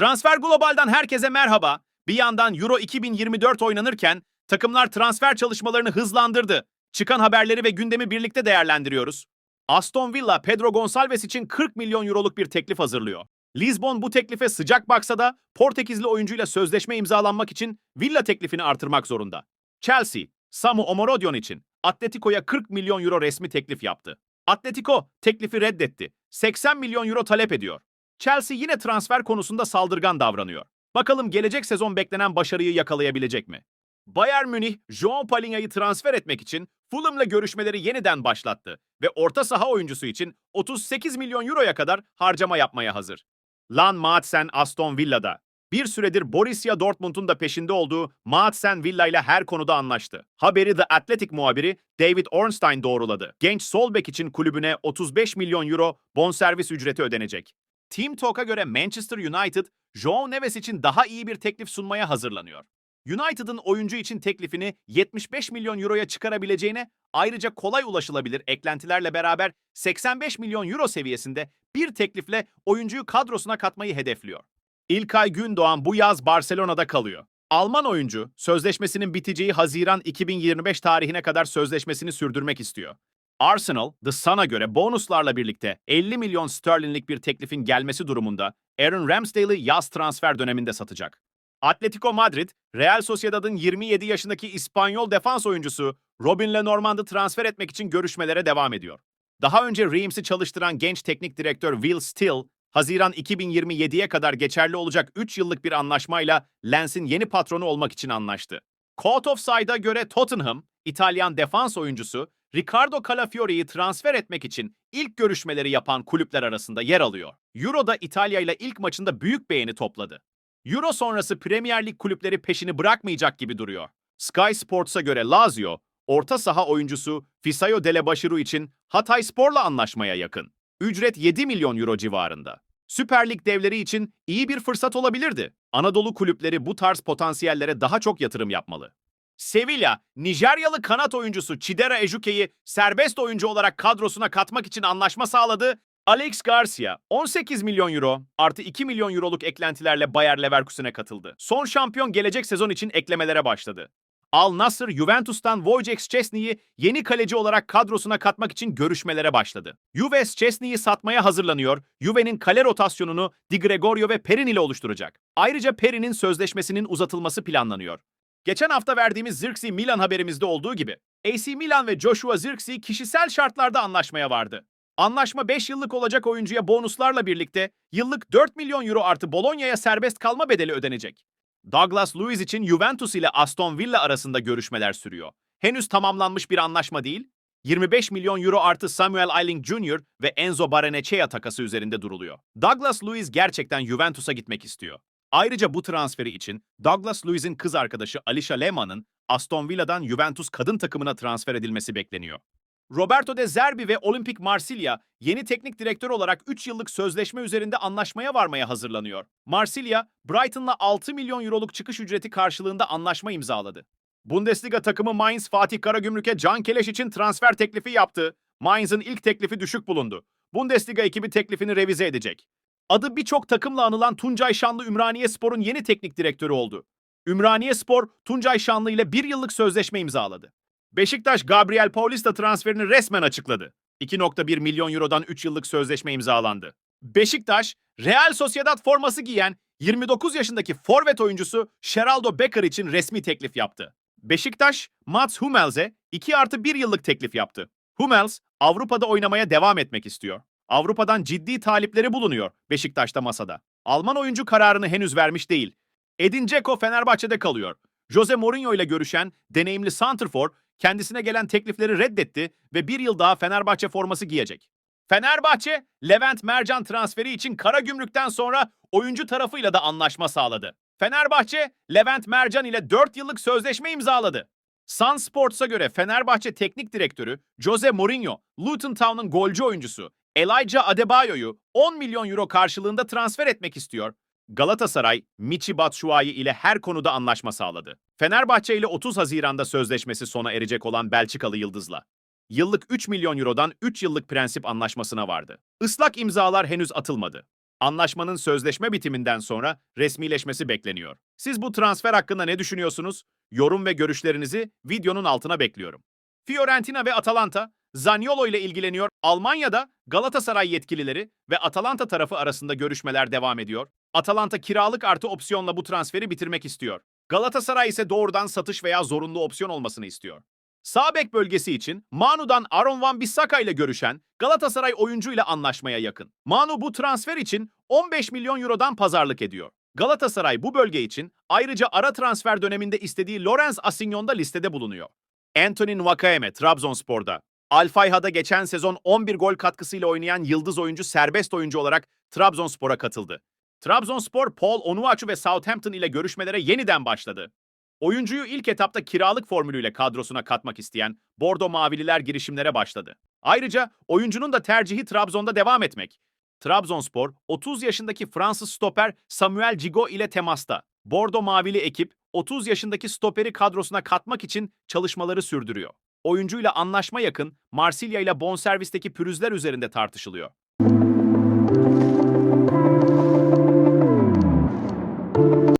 Transfer Global'dan herkese merhaba. Bir yandan Euro 2024 oynanırken takımlar transfer çalışmalarını hızlandırdı. Çıkan haberleri ve gündemi birlikte değerlendiriyoruz. Aston Villa Pedro Gonçalves için 40 milyon euroluk bir teklif hazırlıyor. Lisbon bu teklife sıcak baksa da Portekizli oyuncuyla sözleşme imzalanmak için Villa teklifini artırmak zorunda. Chelsea, Samu Omorodion için Atletico'ya 40 milyon euro resmi teklif yaptı. Atletico teklifi reddetti. 80 milyon euro talep ediyor. Chelsea yine transfer konusunda saldırgan davranıyor. Bakalım gelecek sezon beklenen başarıyı yakalayabilecek mi? Bayern Münih, João Palinha'yı transfer etmek için Fulham'la görüşmeleri yeniden başlattı ve orta saha oyuncusu için 38 milyon euroya kadar harcama yapmaya hazır. Lan Maatsen Aston Villa'da. Bir süredir Borussia Dortmund'un da peşinde olduğu Maatsen Villa ile her konuda anlaştı. Haberi The Athletic muhabiri David Ornstein doğruladı. Genç sol bek için kulübüne 35 milyon euro bonservis ücreti ödenecek. Team Talk'a göre Manchester United, João Neves için daha iyi bir teklif sunmaya hazırlanıyor. United'ın oyuncu için teklifini 75 milyon euroya çıkarabileceğine ayrıca kolay ulaşılabilir eklentilerle beraber 85 milyon euro seviyesinde bir teklifle oyuncuyu kadrosuna katmayı hedefliyor. İlkay Gündoğan bu yaz Barcelona'da kalıyor. Alman oyuncu sözleşmesinin biteceği Haziran 2025 tarihine kadar sözleşmesini sürdürmek istiyor. Arsenal, The Sun'a göre bonuslarla birlikte 50 milyon sterlinlik bir teklifin gelmesi durumunda Aaron Ramsdale'ı yaz transfer döneminde satacak. Atletico Madrid, Real Sociedad'ın 27 yaşındaki İspanyol defans oyuncusu Robin Lenormand'ı transfer etmek için görüşmelere devam ediyor. Daha önce Reims'i çalıştıran genç teknik direktör Will Still, Haziran 2027'ye kadar geçerli olacak 3 yıllık bir anlaşmayla Lens'in yeni patronu olmak için anlaştı. Court of Side'a göre Tottenham, İtalyan defans oyuncusu Ricardo Calafiori'yi transfer etmek için ilk görüşmeleri yapan kulüpler arasında yer alıyor. Euro'da İtalya ile ilk maçında büyük beğeni topladı. Euro sonrası Premier Lig kulüpleri peşini bırakmayacak gibi duruyor. Sky Sports'a göre Lazio, orta saha oyuncusu Fisayo Delebaşiru için Hatay Spor'la anlaşmaya yakın. Ücret 7 milyon euro civarında. Süper Lig devleri için iyi bir fırsat olabilirdi. Anadolu kulüpleri bu tarz potansiyellere daha çok yatırım yapmalı. Sevilla, Nijeryalı kanat oyuncusu Chidera Ejuke'yi serbest oyuncu olarak kadrosuna katmak için anlaşma sağladı. Alex Garcia, 18 milyon euro artı 2 milyon euroluk eklentilerle Bayer Leverkusen'e katıldı. Son şampiyon gelecek sezon için eklemelere başladı. Al Nassr, Juventus'tan Wojciech Szczesny'yi yeni kaleci olarak kadrosuna katmak için görüşmelere başladı. Juve Szczesny'yi satmaya hazırlanıyor, Juve'nin kale rotasyonunu Di Gregorio ve Perin ile oluşturacak. Ayrıca Perin'in sözleşmesinin uzatılması planlanıyor. Geçen hafta verdiğimiz Zirkzee Milan haberimizde olduğu gibi AC Milan ve Joshua Zirkzee kişisel şartlarda anlaşmaya vardı. Anlaşma 5 yıllık olacak oyuncuya bonuslarla birlikte yıllık 4 milyon euro artı Bologna'ya serbest kalma bedeli ödenecek. Douglas Luiz için Juventus ile Aston Villa arasında görüşmeler sürüyor. Henüz tamamlanmış bir anlaşma değil, 25 milyon euro artı Samuel Ayling Jr. ve Enzo Barrenechea takası üzerinde duruluyor. Douglas Luiz gerçekten Juventus'a gitmek istiyor. Ayrıca bu transferi için Douglas Luiz'in kız arkadaşı Alicia Lehmann'ın Aston Villa'dan Juventus kadın takımına transfer edilmesi bekleniyor. Roberto De Zerbi ve Olimpik Marsilya yeni teknik direktör olarak 3 yıllık sözleşme üzerinde anlaşmaya varmaya hazırlanıyor. Marsilya, Brighton'la 6 milyon euroluk çıkış ücreti karşılığında anlaşma imzaladı. Bundesliga takımı Mainz Fatih Karagümrük'e Can Keleş için transfer teklifi yaptı. Mainz'ın ilk teklifi düşük bulundu. Bundesliga ekibi teklifini revize edecek. Adı birçok takımla anılan Tuncay Şanlı Ümraniye Spor'un yeni teknik direktörü oldu. Ümraniye Spor, Tuncay Şanlı ile bir yıllık sözleşme imzaladı. Beşiktaş, Gabriel Paulista transferini resmen açıkladı. 2.1 milyon eurodan 3 yıllık sözleşme imzalandı. Beşiktaş, Real Sociedad forması giyen 29 yaşındaki forvet oyuncusu Geraldo Becker için resmi teklif yaptı. Beşiktaş, Mats Hummels'e 2 artı 1 yıllık teklif yaptı. Hummels, Avrupa'da oynamaya devam etmek istiyor. Avrupa'dan ciddi talipleri bulunuyor Beşiktaş'ta masada. Alman oyuncu kararını henüz vermiş değil. Edin Dzeko Fenerbahçe'de kalıyor. Jose Mourinho ile görüşen deneyimli santrfor kendisine gelen teklifleri reddetti ve bir yıl daha Fenerbahçe forması giyecek. Fenerbahçe, Levent Mercan transferi için Karagümrük'ten sonra oyuncu tarafıyla da anlaşma sağladı. Fenerbahçe, Levent Mercan ile 4 yıllık sözleşme imzaladı. Sun Sports'a göre Fenerbahçe Teknik Direktörü Jose Mourinho, Luton Town'un golcü oyuncusu Elijah Adebayo'yu 10 milyon euro karşılığında transfer etmek istiyor. Galatasaray, Michi Batshuayi ile her konuda anlaşma sağladı. Fenerbahçe ile 30 Haziran'da sözleşmesi sona erecek olan Belçikalı Yıldız'la. Yıllık 3 milyon eurodan 3 yıllık prensip anlaşmasına vardı. Islak imzalar henüz atılmadı. Anlaşmanın sözleşme bitiminden sonra resmileşmesi bekleniyor. Siz bu transfer hakkında ne düşünüyorsunuz? Yorum ve görüşlerinizi videonun altına bekliyorum. Fiorentina ve Atalanta, Zaniolo ile ilgileniyor. Almanya'da Galatasaray yetkilileri ve Atalanta tarafı arasında görüşmeler devam ediyor. Atalanta kiralık artı opsiyonla bu transferi bitirmek istiyor. Galatasaray ise doğrudan satış veya zorunlu opsiyon olmasını istiyor. Sağ bek bölgesi için Manu'dan Aaron Van Bissaka ile görüşen Galatasaray oyuncuyla anlaşmaya yakın. Manu bu transfer için 15 milyon eurodan pazarlık ediyor. Galatasaray bu bölge için ayrıca ara transfer döneminde istediği Lorenz Asignon da listede bulunuyor. Anthony Nwakayeme Trabzonspor'da. Alfayha'da geçen sezon 11 gol katkısıyla oynayan yıldız oyuncu serbest oyuncu olarak Trabzonspor'a katıldı. Trabzonspor, Paul Onuachu ve Southampton ile görüşmelere yeniden başladı. Oyuncuyu ilk etapta kiralık formülüyle kadrosuna katmak isteyen Bordo Mavililer girişimlere başladı. Ayrıca oyuncunun da tercihi Trabzon'da devam etmek. Trabzonspor, 30 yaşındaki Fransız stoper Samuel Gigot ile temasta. Bordo Mavili ekip, 30 yaşındaki stoperi kadrosuna katmak için çalışmaları sürdürüyor. Oyuncuyla anlaşma yakın, Marsilya ile bonservisteki pürüzler üzerinde tartışılıyor.